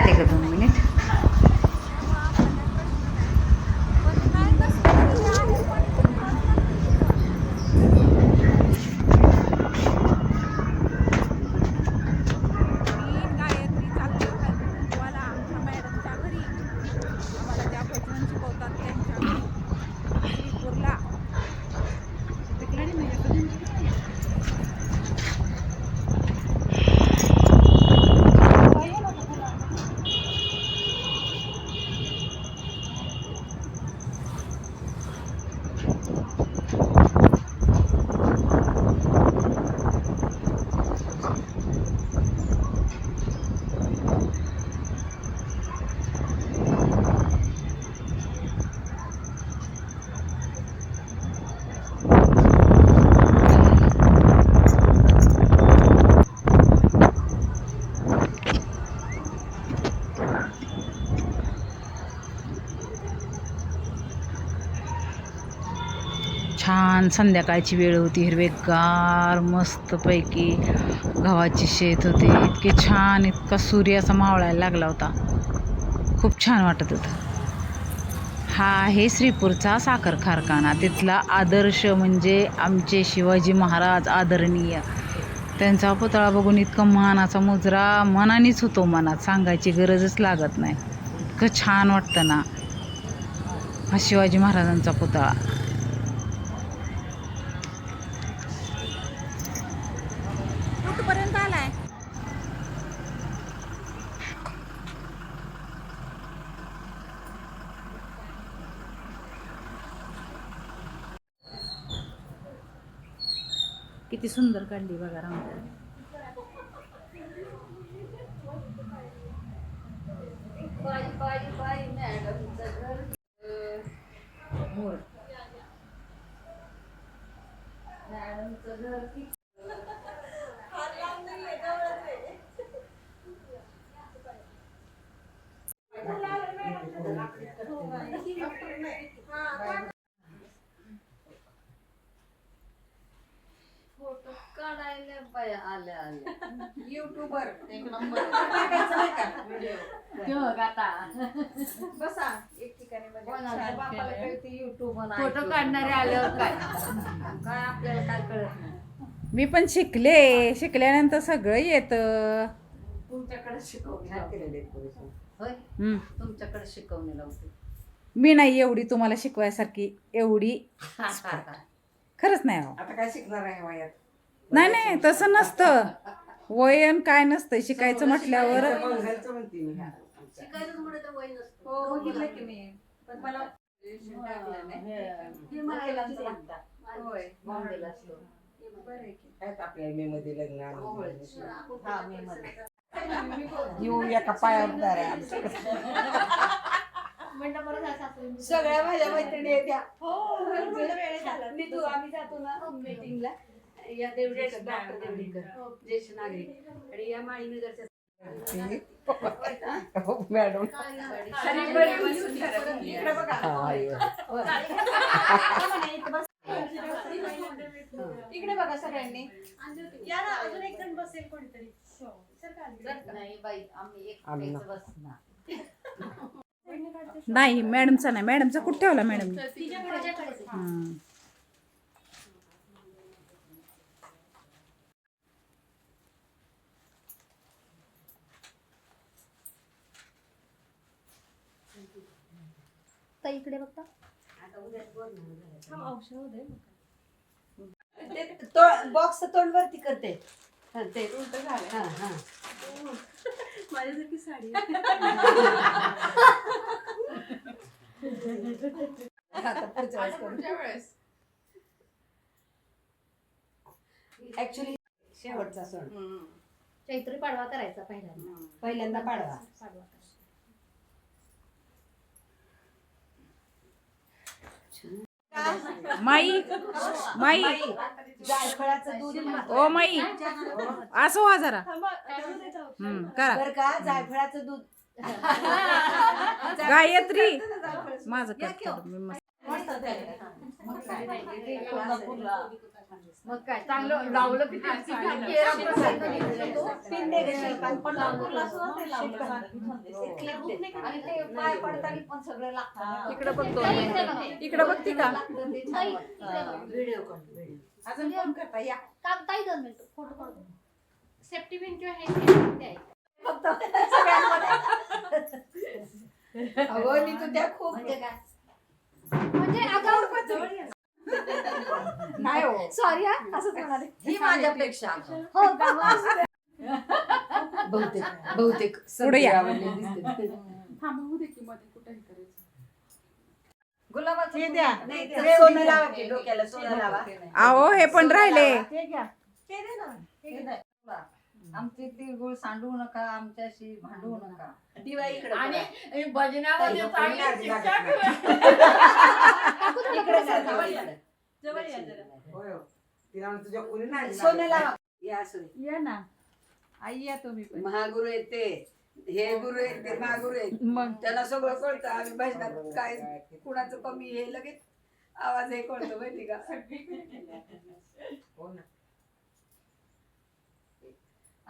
आले का दोन मिनिट मी गायत्री चालते तुम्हाला आमच्या मॅडमच्या घरी आम्हाला ज्या भजन शिकवतात त्यांच्या घरी श्रीपूरला छान संध्याकाळची वेळ होती. हिरवेगार मस्तपैकी गव्हाची शेत होते. इतके छान इतका सूर्य असा मावळायला लागला होता. खूप छान वाटत होतं. हा आहे श्रीपूरचा साखर कारखाना. तिथला आदर्श म्हणजे आमचे शिवाजी महाराज आदरणीय. त्यांचा पुतळा बघून इतकं मानाचा मुजरा मनानेच होतो मनात. सांगायची गरजच लागत नाही. इतकं छान वाटतं ना. हा शिवाजी महाराजांचा पुतळा. किती सुंदर काढली बघा रांगोळी घर युट्यूबर एक नंबर. बसा एक ठिकाणी म्हणजे कोणाच्या छान. बापाला कळते युट्यूब फोटो काढणारे आल्यावर काय? काय आपल्याला काय कळत नाही. मी पण शिकले. शिकल्यानंतर सगळं येतं. तुमच्याकडे शिकवणी होय? हम्म. तुमच्याकडे शिकवणी लावते मी नाही एवढी तुम्हाला शिकवायसारखी. एवढी खरंच नाही अहो आता काय शिकणार आहे वयात? नाही नाही तसं नसतं वयन काय नसतं शिकायचं म्हटल्यावर म्हणते वय नसतं हो बघितलं की मी पण मला टाकलं नाही हे होय बरं आहे की. हा येऊ एका पायावर उभा. सगळ्या माझ्या मैत्रिणी येत्या हो मी तू आम्ही जातो ना मीटिंगला या देवडे डॉक्टर देवडीकर. ज्येष्ठ नागरिक. आणि या माळीनगरच्या हो, मॅडम. इकडे बघा. हा, आहे. इकडे बघा सगळ्यांनी. नाही बाई आम्ही एक बसणार. नाही मॅडमचा नाही. मॅडमचा कुठं ठेवला मॅडम इकडे बघता. बॉक्स तोंड वरती करते. हा, ते. उलट झालं हा हा. माझ्यासारखी साडी. आता पुढच्या वेळेस करू. वेळेस. ऍक्च्युली शेवटचा सण. चैत्री पाडवा करायचा पहिल्यांदा. पहिल्यांदा पाडवा. पाडवा. करायचा. माई माई. जायफळाचं दूध ओ माई. असं व्हा जरा. हम्म, करा. बर का? जायफळाचं दूध. गायत्री. माझं करतो. मी मस्त. मस्त झालं. मग काय? कोल्हापूरला मग काय चांगलं लावलं की ते. केरा प्रसाद दिवशी तो. आणि ते पाय पडताना पण सगळे लागतात. इकडं बघ दोन मिनिटं. इकडं बघती का? Video call video. अजून फोन करता या. ताई दोन मिनिट फोटो काढतो सेफ्टी पिन किंवा हे ते आहे. अगं मी तुझ्या खूप म्हणजे काय? म्हणजे नाही हो. सॉरी हा असंच म्हणाले. ही माझ्यापेक्षा हो का? बहुतेक बहुतेक पुढे या. आवडले दिसते. गुलाबाचं हे फुल. द्या. नाही, ते ते सोनं लावा की डोक्याला सोनं लावा. अहो हे पण राहिले. ते घ्या. ते दे ना. हे दे. आमचे तिळगुळ सांडवू नका आमच्याशी भांडवू नका. दिवा इकडे आणि भजनामध्ये चांगली इकडे जवळ या. होय हो. तिला तुझ्या कोणी नाही सोनं लावा. या. या ना. आई या तुम्ही पण. महागुरु येते. हे गुरु येते महागुरु येते. मग? त्याला सगळं कळतं आम्ही भजनात काय कुणाचं कमी हे लगेच आवाज हे कळतो माहिती का? हो ना.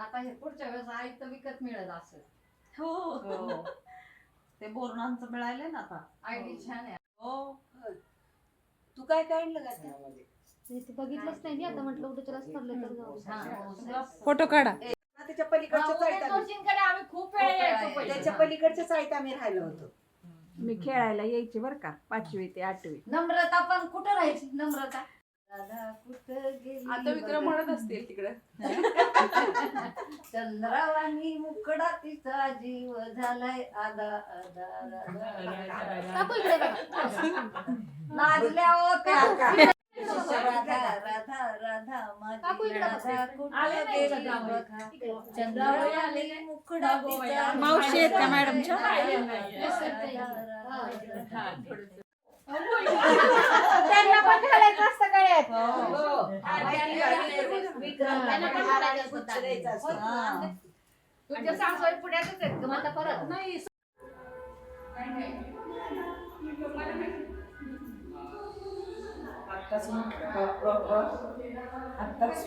आता हे पुढच्या वेळेस आयत विकत मिळत असेल हो. ते बोरणांचं मिळालं ना आता. आयडी छान आहे. हो. तू काय काढलं का? ते बघितलंच नाही मी आता म्हटलं उद्याच्या रस ठरलं तर जाऊ. हा. फोटो काढा. त्याच्या हा, पलीकडच्या साईड आम्ही- खूप वेळा यायचो पहिले. त्याच्या पलीकडच्या साईड आम्ही राहिलो होतो. मी खेळायला यायची बरं का पाचवी ते आठवी. नम्रता पण कुठं राहायची? नम्रता? आता विक्रम म्हणत असतील तिकडे चंद्रावानी मुकडा तिचा जीव झालाय आदा आदा नाचल्या काका. राधा राधा राधा माझी काकू इकडे बघा. राधा कुठं आले नाही गेली का गावात? बघा. इकडे. चंद्रावानी मुकडा तिचा मावशी आहेत का मॅडमच्या? त्यांना पण घालायचं असतं गळ्यात त्यांना पण घालायचं असतं हा. तुमच्या सासूबाई पुण्यातच आहेत का? मग आता परत. नाही. आत्ताच.